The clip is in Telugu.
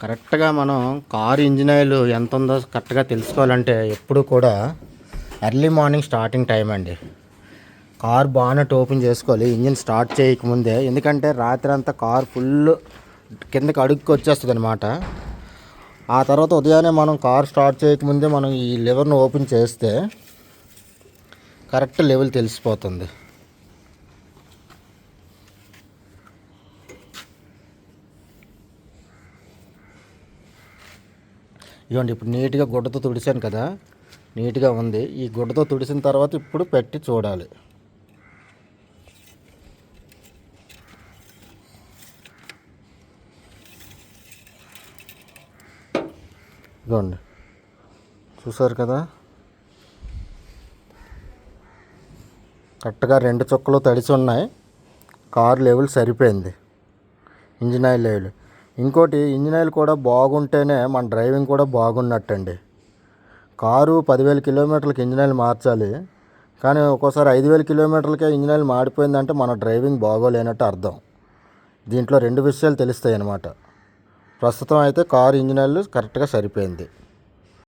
కరెక్ట్గా మనం కార్ ఇంజిన్ ఆయిల్ ఎంత ఉందో కరెక్ట్గా తెలుసుకోవాలంటే ఎప్పుడు కూడా ఎర్లీ మార్నింగ్ స్టార్టింగ్ టైం అండి. కార్ బానెట్ ఓపెన్ చేసుకోవాలి ఇంజిన్ స్టార్ట్ చేయకముందే. ఎందుకంటే రాత్రి అంతా కార్ ఫుల్ కిందకి అడుగుకి వచ్చేస్తుంది అనమాట ఆ తర్వాత ఉదయాన్నే మనం కార్ స్టార్ట్ చేయకముందే మనం ఈ లివర్ను ఓపెన్ చేస్తే కరెక్ట్ లెవెల్ తెలిసిపోతుంది. ఇవ్వండి ఇప్పుడు నీట్గా గుడ్డతో తుడిచాను కదా నీట్గా ఉంది. ఈ గుడ్డతో తుడిసిన తర్వాత ఇప్పుడు పెట్టి చూడాలి. ఇదిగోండి. చూసారు కదా? కరెక్ట్గా రెండు చుక్కలు తడిసి ఉన్నాయి. కార్ లెవెల్ సరిపోయింది. Engine oil level. ఇంకోటి ఇంజిన్ ఆయిల్ కూడా బాగుంటేనే మన డ్రైవింగ్ కూడా బాగున్నట్టండి. కారు పదివేల కిలోమీటర్లకి ఇంజిన్ ఆయిల్ మార్చాలి కానీ ఒక్కోసారి ఐదు వేల కిలోమీటర్లకే ఇంజిన్ ఆయిల్ మాడిపోయిందంటే మన డ్రైవింగ్ బాగోలేనట్టు అర్థం. దీంట్లో రెండు విషయాలు తెలుస్తాయి అన్నమాట ప్రస్తుతం అయితే కారు ఇంజిన్ ఆయిల్ కరెక్ట్గా సరిపోయింది.